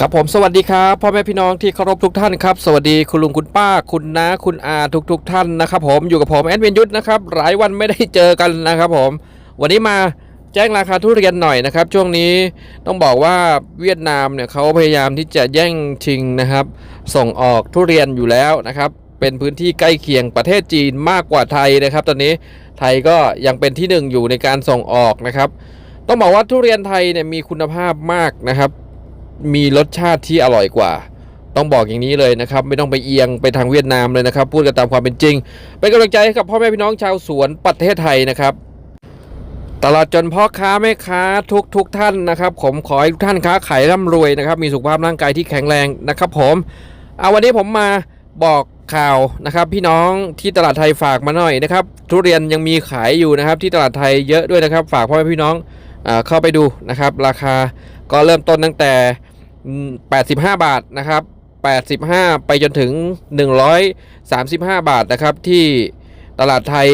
ครับผมสวัสดีครับพ่อแม่พี่น้องที่เคารพทุกท่านครับสวัสดีคุณลุงคุณป้าคุณน้าคุณอาทุกทุกๆท่านนะครับผมอยู่กับผมแอดมินยุทธนะครับหลายวันไม่ได้เจอกันนะครับผมวันนี้มาแจ้งราคาทุเรียนหน่อยนะครับ ช่วงนี้ต้องบอกว่าเวียดนามเนี่ยเขาพยายามที่จะแย่งชิงนะครับ ส่งออกทุเรียนอยู่แล้วนะครับ เป็นพื้นที่ใกล้เคียงประเทศจีนมากกว่าไทยนะครับ ตอนนี้ไทยก็ยังเป็นที่หนึ่งอยู่ในการส่งออกนะครับ ต้องบอกว่าทุเรียนไทยเนี่ยมีคุณภาพมากนะครับ มีรสชาติที่อร่อยกว่า ต้องบอกอย่างนี้เลยนะครับ ไม่ต้องไปเอียงไปทางเวียดนามเลยนะครับ พูดกันตามความเป็นจริง เป็นกำลังใจให้กับพ่อแม่พี่น้องชาวสวนประเทศไทยนะครับตลอดจนพ่อค้าแม่ค้าทุกทุกท่านนะครับ ผมขอให้ทุกท่านค้าขายร่ำรวยนะครับ มีสุขภาพร่างกายที่แข็งแรงนะครับ ผมเอาวันนี้ผมมาบอกข่าวนะครับ พี่น้องที่ตลาดไทยฝากมาหน่อยนะครับ ทุเรียนยังมีขายอยู่นะครับ ที่ตลาดไทยเยอะด้วยนะครับ ฝากพ่อแม่พี่น้องอเข้าไปดูนะครับ ราคา ก็เริ่มต้นตั้งแต่ 85 บาทนะครับ 85 ไปจนถึง 135 บาทนะครับที่ตลาดไทย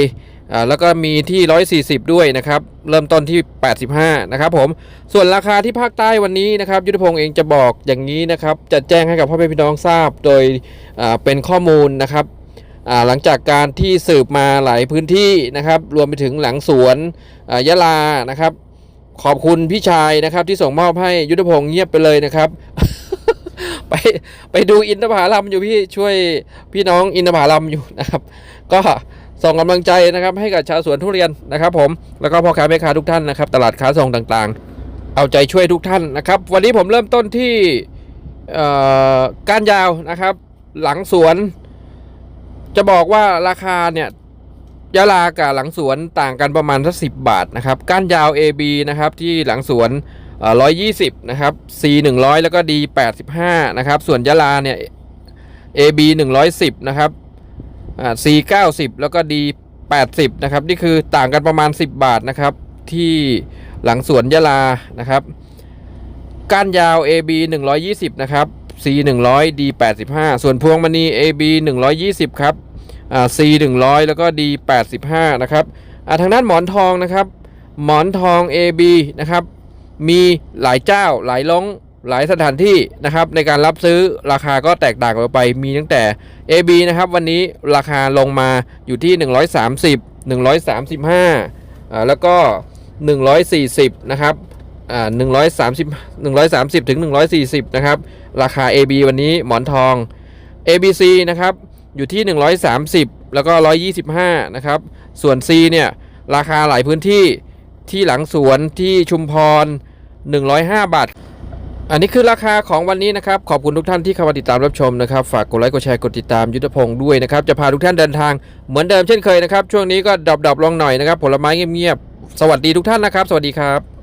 อ่าแล้วก็มีที่ 140 ด้วยนะครับ เริ่มต้นที่ 85 นะครับผม ส่วนราคาที่ภาคใต้วันนี้นะครับ ยุทธพงศ์เองจะบอกอย่างนี้นะครับ จะแจ้งให้กับพ่อแม่พี่น้องทราบโดยอ่าเป็นข้อมูลนะครับอ่าหลังจากการที่สืบมาหลายพื้นที่นะครับ รวมไปถึงหลังสวนอ่ายะลานะครับ ขอบคุณพี่ชายนะครับ ที่ส่งมอบให้ยุทธพงศ์เงียบไปเลยนะครับ ไปไปดูอินทผลัมอยู่พี่ช่วยพี่น้องอินทผลัมอยู่นะครับ ก็ส่งกำลังใจนะครับ ให้กับชาวสวนทุเรียนนะครับ ผมแล้วก็พ่อค้าแม่ค้าทุกท่านนะครับ ตลาดค้าส่งต่างๆ เอาใจช่วยทุกท่านนะครับ วันนี้ผมเริ่มต้นที่ก้านยาวนะครับ หลังสวน จะบอกว่าราคาเนี่ย ยะลากับหลังสวนต่างกันประมาณสักสิบาทนะครับก้านยาว AB นะครับที่หลังสวนร้อยยี่สิบนะครับ C หนึ่งร้อยแล้วก็ D แปดสิบห้านะครับส่วนยะลาเนี่ย AB หนึ่งร้อยสิบนะครับ C เก้าสิบแล้วก็ D แปดสิบนะครับนี่คือต่างกันประมาณ10บาทนะครับที่หลังสวนยะลานะครับก้านยาว AB 120 นะครับ C 100 D 85 ส่วนพวงมณี AB 120 ครับ อ่า C 100 แล้วก็ D 85นะครับอ่าทางด้านหมอนทองนะครับ หมอนทอง AB นะครับ มีหลายเจ้าหลายล้งหลายสถานที่นะครับ ในการรับซื้อราคาก็แตกต่างกันไป มีตั้งแต่ AB นะครับ วันนี้ราคาลงมาอยู่ที่ 130 135อ่าแล้วก็ 140 นะครับอ่า130 130 ถึง 140 นะครับ ราคา AB วันนี้หมอนทอง ABC นะครับ อยู่ที่ 130 แล้วก็ 125 นะครับ ส่วน C เนี่ยราคาหลายพื้นที่ที่หลังสวนที่ชุมพร 105 บาท อันนี้คือราคาของวันนี้นะครับ ขอบคุณทุกท่านที่เข้ามาติดตามรับชมนะครับ ฝากกดไลค์กดแชร์กดติดตามยุทธพงศ์ด้วยนะครับ จะพาทุกท่านเดินทางเหมือนเดิมเช่นเคยนะครับ ช่วงนี้ก็ดรอปๆลงหน่อยนะครับ ผลไม้เงียบๆ สวัสดีทุกท่านนะครับ สวัสดีครับ